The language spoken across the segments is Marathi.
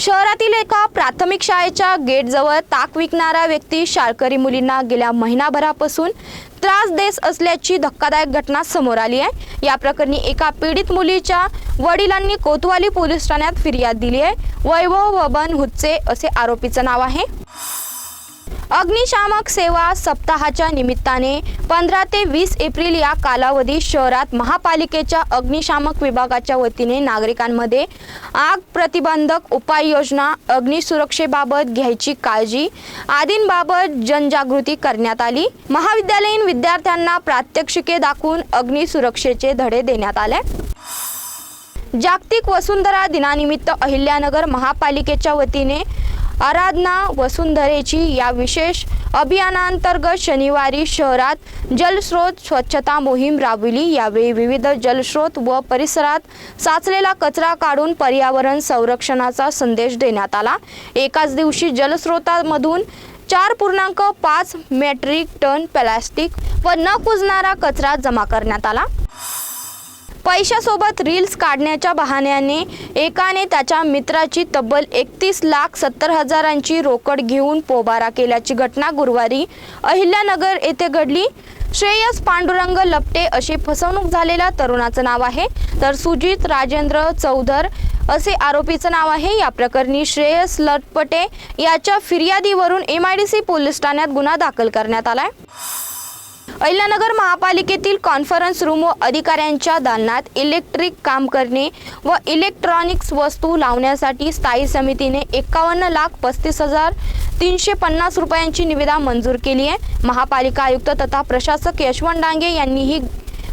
शहरातील एका प्राथमिक शाळेच्या गेटजवळ ताक विकणारा व्यक्ती शाळकरी मुलींना गेल्या महिनाभरापासून त्रास देत असल्याची धक्कादायक घटना समोर आली आहे. या प्रकरणी एका पीडित मुलीच्या वडिलांनी कोतवाली पोलीस ठाण्यात फिर्याद दिली आहे. वैभव वबन हुच्चे असे आरोपीचं नाव आहे. अग्निशामक सेवा सप्ताहाच्या निमित्ताने पंधरा ते वीस एप्रिल या कालावधीत शहरात महापालिकेच्या अग्निशामक विभागाच्या वतीने नागरिकांमध्ये आग प्रतिबंधक उपाययोजना अग्निसुरक्षेबाबत घ्यायची काळजी आदींबाबत जनजागृती करण्यात आली. महाविद्यालयीन विद्यार्थ्यांना प्रात्यक्षिके दाखवून अग्निसुरक्षेचे धडे देण्यात आले. जागतिक वसुंधरा दिनानिमित्त अहिल्यानगर महापालिकेच्या वतीने आराधना वसुंधरेची या विशेष अभियानांतर्गत शनिवारी शहरात जलस्रोत स्वच्छता मोहीम राबविली. यावेळी विविध जलस्रोत व परिसरात साचलेला कचरा काढून पर्यावरण संरक्षणाचा संदेश देण्यात आला. एकाच दिवशी जलस्रोतामधून चार पूर्णांक पाच मेट्रिक टन प्लॅस्टिक व न कुजणारा कचरा जमा करण्यात आला. पैशासोबत रील्स काढण्याच्या बहाण्याने एकाने त्याच्या मित्राची तब्बल एकतीस लाख सत्तर हजारांची रोकड घेऊन पोबारा केल्याची घटना गुरुवारी अहिल्यानगर येथे घडली. श्रेयस पांडुरंग लपटे अशी फसवणूक झालेल्या तरुणाचं नाव आहे. तर सुजित राजेंद्र चौधर असे आरोपीचं नाव आहे. या प्रकरणी श्रेयस लटपटे याच्या फिर्यादीवरून M I D C police ठाण्यात गुन्हा दाखल करण्यात आला आहे अहिल्यानगर महापालिकेतील कॉन्फरन्स रूम व अधिकाऱ्यांच्या दालनात इलेक्ट्रिक काम करणे व इलेक्ट्रॉनिक्स वस्तू लावण्यासाठी स्थायी समितीने एकावन्न लाख पस्तीस हजार तीनशे पन्नास रुपयांची निविदा मंजूर केली आहे. महापालिका आयुक्त तथा प्रशासक यशवंत डांगे यांनी ही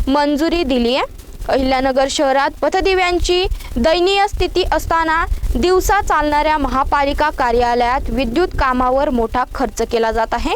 मंजुरी दिली आहे. अहिल्यानगर शहरात पथदिव्यांची दयनीय स्थिती असताना दिवसा चालणाऱ्या महापालिका कार्यालयात विद्युत कामावर मोठा खर्च केला जात आहे.